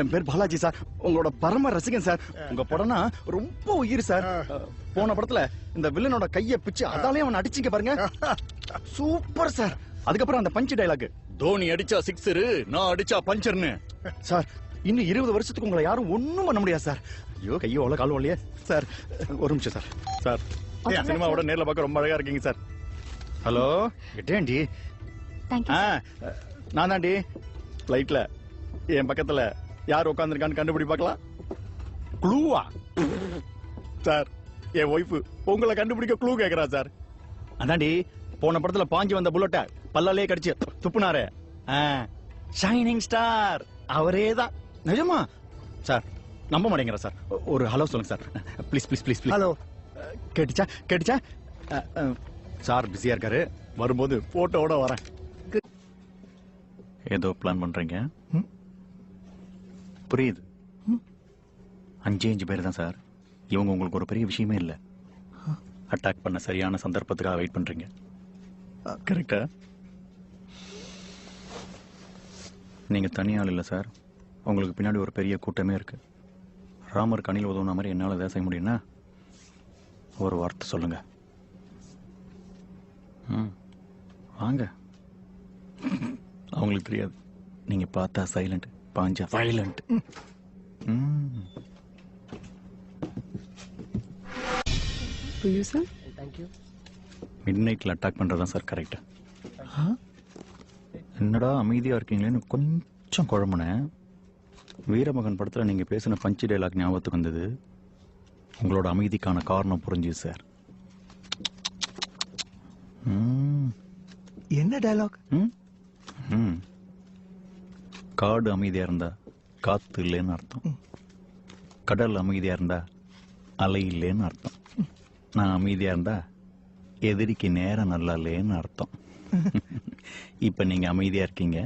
என் பேர் பாலாஜி சார். உங்களோட பரம ரசிகன் சார். உங்க படம்னா ரொம்ப உயிர் சார். போன படத்துல இந்த வில்லனோட கைய பிச்சு அதாலே அவன் அடிச்சிங்க பாருங்க. Super sir. அதுக்கப்புறம் அந்த பஞ்ச் டயலாக் தோனி அடிச்சா சிக்ஸரு நான் அடிச்சா பஞ்சர்னு. சார் இன்னும் இருபது வருஷத்துக்கு உங்களை யாரும் ஒண்ணும் பண்ண முடியாது சார். ஐயோ கையோ அவ்வளோ கால் வழியே சார் ஒரு நிமிஷம் சார். சார் சினிமாவோட நேர்ல பார்க்க ரொம்ப அழகா இருக்கீங்க சார். ஹலோ ஆ நான் தாண்டி ஃப்ளைட்ல என் பக்கத்துல. யார் உட்காந்துருக்கான்னு கண்டுபிடி பார்க்கலாம். க்ளூவா சார் என் ஒய்ஃபு உங்களை கண்டுபிடிக்க க்ளூ கேக்குறா சார் அதாண்டி போன படத்துல பாஞ்சு வந்த புல்லட்ட பல்லாலே கடிச்சு துப்புனாரு. ஷைனிங் ஸ்டார் அவரே தான் நிஜமா? சார் நம்ப மாட்டேங்கிறா சார் ஒரு ஹலோ சொல்லுங்க sir please please please hello கேட்டுச்சா? கேட்டுச்சா? சார் பிஸியா இருக்காரு. வரும்போது போட்டோவோட வரேன். ஏதோ பிளான் பண்றீங்க. புரியுது. அஞ்சே அஞ்சு பேர் தான் சார். இவங்க உங்களுக்கு ஒரு பெரிய விஷயமே இல்லை. அட்டாக் பண்ண சரியான சந்தர்ப்பத்துக்காக வெயிட் பண்றீங்க. கரெக்டா நீங்க தனியாள் இல்லை சார். உங்களுக்கு பின்னாடி ஒரு பெரிய கூட்டமே இருக்கு. ராமர் கணில் உதவுன மாதிரி என்னால் ஏதாவது செய்ய முடியும்னா ஒரு வார்த்தை சொல்லுங்க. ம். வாங்க. அவங்களுக்கு தெரியாது. நீங்கள் பார்த்தா சைலண்ட் பாஞ்சா. வயலண்ட் சார் மிட் நைட்ல அட்டாக் பண்றதுதான் சார் கரெக்ட் என்னடா அமைதியா இருக்கீங்களேன்னு கொஞ்சம் குழம்புனேன். வீரமகன் படத்துல நீங்க பேசின பஞ்சு டைலாக் ஞாபகத்துக்கு வந்தது. உங்களோட அமைதிக்கான காரணம் புரிஞ்சுது சார் என்ன டயலாக் ம்? ம். காடு அமைதியா இருந்தா காத்து இல்லைன்னு அர்த்தம். கடல் அமைதியா இருந்தா அலை இல்லைன்னு அர்த்தம். நான் அமைதியா இருந்தா எதிரிக்கு நேரம் நல்லா இல்லைன்னு அர்த்தம். இப்ப நீங்க அமைதியா இருக்கீங்க.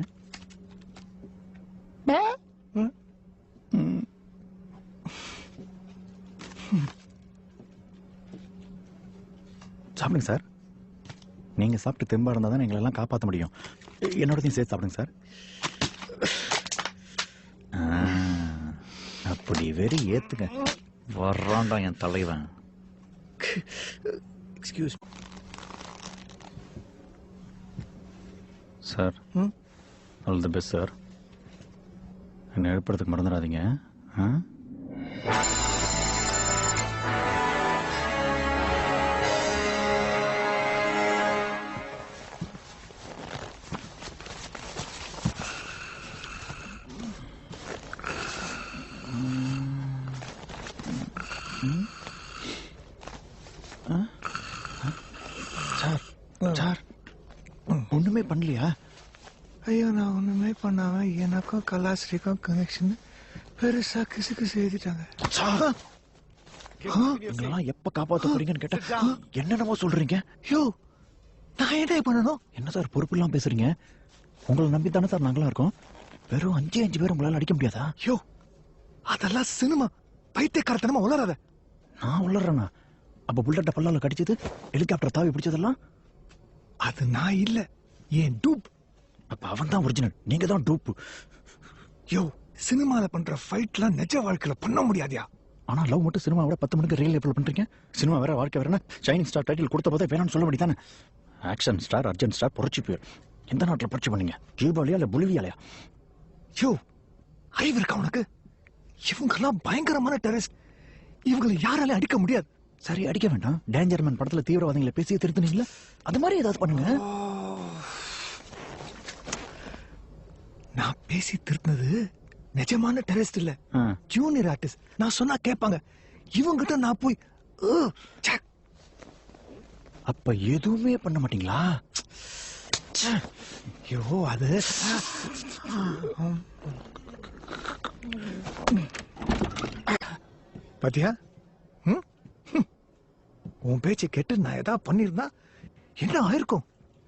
சாப்பிடுங்க சார். நீங்க சாப்பிட்டு தெம்பா இருந்தா தான் எங்களை எல்லாம் காப்பாற்ற முடியும். என்னோடதையும் சேர்த்து சாப்பிடுங்க சார். வெறி ஏத்துங்க. வர்றான்டா என் தலைவன். Excuse sir? All the best sir என்னை எழுப்புறதுக்கு மறந்துடாதீங்க ஆ? சார் சார் ஒண்ணுமே பண்ணலையா? ஐயோ நான் ஒண்ணுமே பண்ணாம எனக்கும் கலாஸ்ரீக்கும் கனெக்ஷன் பெருசா கிசு கிசு எழுதிட்டாங்க நீங்களாம் எப்ப காப்பாத்த போறீங்கன்னு கேட்டா என்னென்னமோ சொல்றீங்க. யோ நான் என்ன பண்ணணும்? என்ன சார் பொறுப்பு இல்லாம பேசுறீங்க? உங்களை நம்பி தானே சார் நாங்களா இருக்கோம். வெறும் அஞ்சு அஞ்சு பேர் உங்களால அடிக்க முடியாதா? யோ அதெல்லாம் சினிமா பைத்தியக்காரத்தனமா உளராத நான் உள்ளறேனா அப்போ புல்லட்ட பல்லால கடிச்சது ஹெலிகாப்டர் தாவி பிடிச்சதெல்லாம்? அது நான் இல்ல. ஏன் டூப்? அப்ப அவன் தான் ஒரிஜினல் நீங்க தான் டூப்பு யோ சினிமால பண்ற ஃபைட்லாம் நிஜ வாழ்க்கையில பண்ண முடியாதியா? ஆனா லவ் மட்டும் சினிமா விட பத்து மணிக்கு ரியல் எப்படி பண்றீங்க. சினிமா வேற வாழ்க்கை வேற ஷைனிங் ஸ்டார் டைட்டில் கொடுத்த போதே வேணாம்னு சொல்ல வேண்டியதானே? ஆக்ஷன் ஸ்டார் அர்ஜென்ட் ஸ்டார் புரட்சி பேர் எந்த நாட்டில் புரட்சி பண்ணீங்க? கியூபாலியா இல்ல பொலிவியாலயா? யோ அறிவு இருக்கா உனக்கு? இவங்கெல்லாம் பயங்கரமான டெரரிஸ்ட் இவங்களை யாராலையும் அடிக்க முடியாது. சரி அடிக்க வேண்டாம். டேஞ்சர் மேன் படத்துல தீவிரவாதிகளை பேசி திருத்துனீங்களா? அது மாதிரி ஏதாவது பண்ணுங்க. நான் பேசி திருத்தினது நிஜமான டெரரிஸ்ட் இல்ல. ஜூனியர் ஆர்டிஸ்ட் நான் சொன்னா கேட்பாங்க. இவங்கிட்ட நான் போய் "ஓ, ச்சே." அப்ப எதுவுமே பண்ண மாட்டீங்களா? ஐயோ அது. பாத்தியா? ம்? உன் பேச்சை கேட்டு நான் ஏதாவது பண்ணிருந்தா என்ன ஆயிருக்கும்?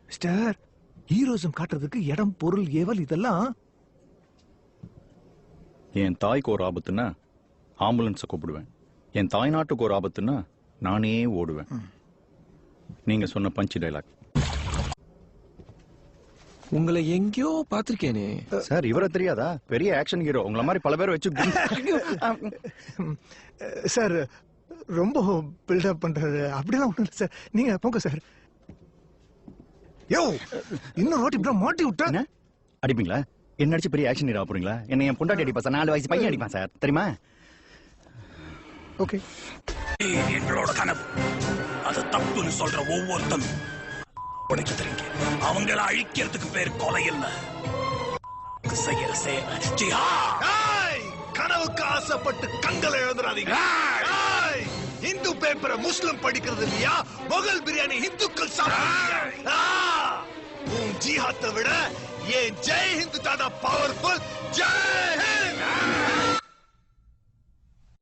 ஸ்டார் ஹீரோசம் காட்டுறதுக்கு இடம் பொருள் ஏவல் இதெல்லாம் என் தாய்க்கு ஒரு ஆபத்துன்னா ஆம்புலன்ஸை கூப்பிடுவேன். என் தாய் நாட்டுக்கு ஒரு ஆபத்துன்னா நானே ஓடுவேன். நீங்க சொன்ன பஞ்சு டைலாக் உங்களை எங்கேயோ பாத்திருக்கேனே சார் இவரை தெரியாதா? பெரிய ஆக்ஷன் ஹீரோ உங்கள மாதிரி பல பேர் வச்சு சார் ரொம்ப பில்டப் பண்றது. அப்படிலாம் ஒண்ணும் இல்லை சார் நீங்க போங்க சார் யோ! இன்னும் வாட்டி இப்படி மாட்டி விட்டா அடிப்பீங்களா? என்ன அடிச்சு பெரிய ஆக்ஷன் ஹீரோ போறீங்களா? என்ன என் பொண்டாட்டி அடிப்பா சார் நாலு வயசு பையன் அடிப்பான் சார் தெரியுமா? ஓகே. எங்களோட கனவு. அது தப்புன்னு சொல்ற ஒவ்வொருத்தனும். உடைக்க தெரியுங்க. அவங்கள அழிக்கிறதுக்கு பேர் கொலை இல்ல. செய்யற சேவை கனவுக்கு ஆசைப்பட்டு கண்களை எழுதுறாதீங்க ஏய், இந்து பேப்பரை முஸ்லிம் படிக்கிறது இல்லையா? முகல் பிரியாணி இந்துக்கள் சாப்பிடுறீங்க. உன் ஜிஹாத்தை விட ஏன் ஜெய் ஹிந்து தாதா பவர்ஃபுல் ஜெய் ஹிந்த்.